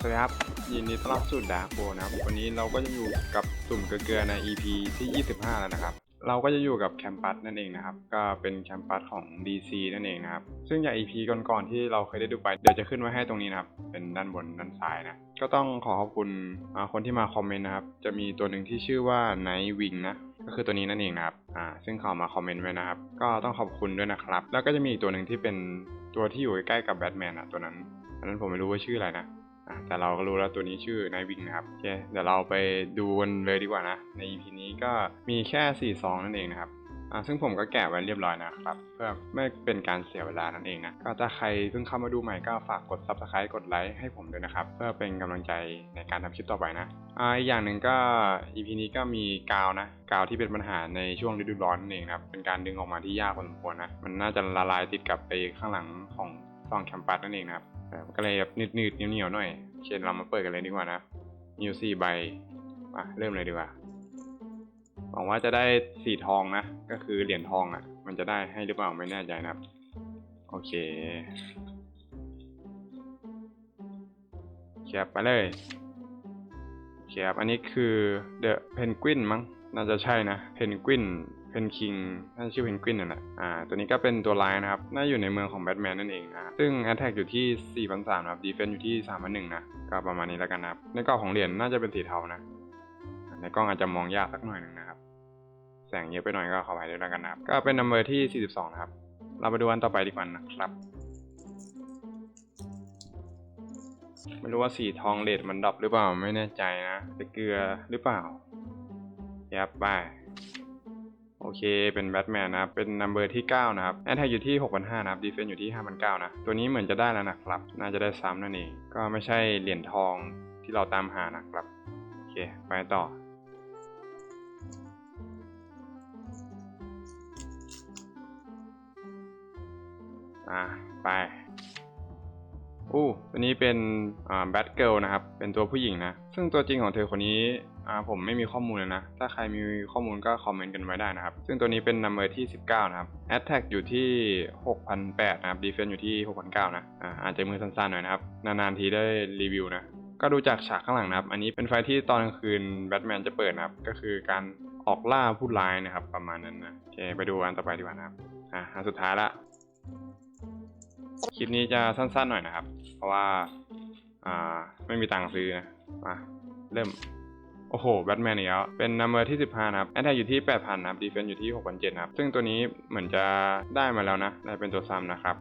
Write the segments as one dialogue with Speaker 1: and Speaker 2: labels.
Speaker 1: สวัสดีครับยินดีต้อนรับสู่ดาโฟนะครับ วันนี้เราก็จะอยู่กับสุ่มเกลือใน EP ที่ 25 แล้วนะครับ เราก็จะอยู่กับแคมปัสนั่นเองนะครับ ก็เป็นแคมปัสของ DC นั่นเองนะครับ ซึ่งจาก EP ก่อนๆที่เราเคยได้ดูไป เดี๋ยวจะขึ้นไว้ให้ตรงนี้นะครับ เป็นด้านบนด้านซ้ายนะ ก็ต้องขอขอบคุณคนที่มาคอมเมนต์นะครับ จะมีตัวหนึ่งที่ชื่อว่า Night Wing นะก็คือตัวนี้นั่นเองนะครับ อ่า ซึ่งเขามาคอมเมนต์ไว้นะครับ ก็ต้องขอบคุณด้วยนะครับ แล้วก็จะมีอีกตัวหนึ่งที่เป็นตัวที่อยู่ใกล้ๆกับแบทแมนอะตัวนั้นอันนั้นผมไม่รู้ว่าชื่ออะไรนะ แต่เราก็รู้แล้วตัวนี้ชื่อนายวิงนะครับโอเคเดี๋ยวเราไปดูกันเลยดีกว่านะ ใน EP นี้ก็มีแค่4ซองนั่นเองนะครับอะซึ่งผมก็แกะไว้เรียบร้อยนะครับ เพื่อไม่เป็นการเสียเวลานั่นเองนะ ก็ถ้าใครเพิ่งเข้ามาดูใหม่ก็ฝากกด subscribe กดไลค์ให้ผมด้วยนะครับ เพื่อเป็นกำลังใจในการทำคลิปต่อไปนะอ่าอีกอย่างหนึ่งก็ EP นี้ก็มีกาวนะ กาวที่เป็นปัญหาในช่วงฤดูร้อนนั่นเองครับ เป็นการดึงออกมาที่ยากพอสมควรนะ มันน่าจะละลายติดกับไปข้างหลังของ ซองแคมปัสนั่นเองนะครับมันก็เลยแบบนืดๆเหนียวๆหน่อยโอเคเรามาเปิดกันเลยดีกว่านะมีอยู่สี่ใบมาเริ่มเลยดีกว่าหวังว่าจะได้สีทองนะ ก็คือเหรียญทองอะ มันจะได้ให้หรือเปล่าไม่แน่ใจนะครับ โอเคแคปไปเลยแคปอันนี้คือ The Penguin มั้งน่าจะใช่นะ Penguin เพนคิงน่าจะชื่อเพนกวินนั่นแหละอ่าตัวนี้ก็เป็นตัวร้ายนะครับ น่าอยู่ในเมืองของแบทแมนนั่นเองนะซึ่ง Attack อยู่ที่ 4,300นะครับ Defense อยู่ที่ 3,100นะก็ประมาณนี้แล้วกันนะครับในกล้องของเหรียญน่าจะเป็นสีเทานะในกล้องอาจจะมองยากสักหน่อยหนึ่งนะครับ แสงเยอะไปหน่อยก็ขออภัยด้วยแล้วกันนะครับก็เป็นนัมเบอร์ที่ 42 นะครับ เราไปดูอันต่อไปดีกว่านะครับไม่รู้ว่าสีทองเลดมันดรอปหรือเปล่าไม่แน่ใจนะจะเกลือหรือเปล่ายับไป โอเค เป็นแบทแมนนะครับ เป็นนัมเบอร์ที่ 9 นะครับ แอนแทกอยู่ที่ 6,500 นะครับ ดีเฟนซ์อยู่ที่ 5,900 นะ ตัวนี้เหมือนจะได้แล้วนะครับ น่าจะได้ซ้ำนั่นเอง ก็ไม่ใช่เหรียญทองที่เราตามหานะครับ โอเค ไปต่อ อ่า ไป อู้ตัวนี้เป็นอ่าแบทเกิลนะครับ เป็นตัวผู้หญิงนะ ซึ่งตัวจริงของเธอคนนี้อ่าผมไม่มีข้อมูลเลยนะ ถ้าใครมีข้อมูลก็คอมเมนต์กันไว้ได้นะครับ ซึ่งตัวนี้เป็นนัมเบอร์ที่ 19 นะครับ Attack อยู่ที่ 6,800 นะครับ Defense อยู่ที่ 6,900 นะ อ่าอาจจะมือสั้นๆหน่อยนะครับ นานๆทีได้รีวิวนะ ก็ดูจากฉากข้างหลังนะครับ อันนี้เป็นไฟที่ตอนกลางคืนแบทแมนจะเปิดนะครับ ก็คือการออกล่าผู้ร้ายนะครับ ประมาณนั้นนะโอเคไปดูอันต่อไปดีกว่านะครับ อ่าอันสุดท้ายละ คลิปนี้จะสั้นๆหน่อยนะครับ เพราะว่า อ่า ไม่มีตังค์ซื้อนะ มา เริ่ม โอ้โห แบทแมนอีกแล้ว เป็นนัมเบอร์ที่ 15 นะครับ แอนแทกอยู่ที่ 8,000 นะครับ ดีเฟนอยู่ที่ 6,700 นะครับ ซึ่งตัวนี้เหมือนจะได้มาแล้วนะ ได้เป็นตัวซ้ำนะครับ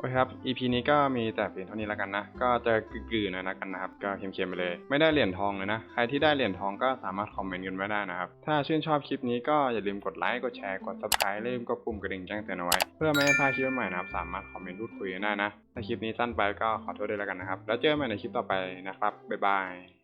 Speaker 1: โอเคครับ EP นี้ก็มีแต่เพียงเท่านี้แล้วกันนะ ก็จะกลือๆหน่อยแล้วกันนะครับ ก็เค็มๆไปเลย ไม่ได้เหรียญทองเลยนะ ใครที่ได้เหรียญทองก็สามารถคอมเมนต์กันไว้ได้นะครับ ถ้าชื่นชอบคลิปนี้ก็อย่าลืมกดไลค์ กดแชร์ กด subscribe ลืมกดปุ่มกระดิ่งแจ้งเตือนเอาไว้ เพื่อไม่ให้พลาดคลิปใหม่ๆนะครับ สามารถคอมเมนต์พูดคุยกันได้นะ ถ้าคลิปนี้สั้นไปก็ขอโทษด้วยแล้วกันนะครับ แล้วเจอกันใหม่ในคลิปต่อไปนะครับ บ๊ายบาย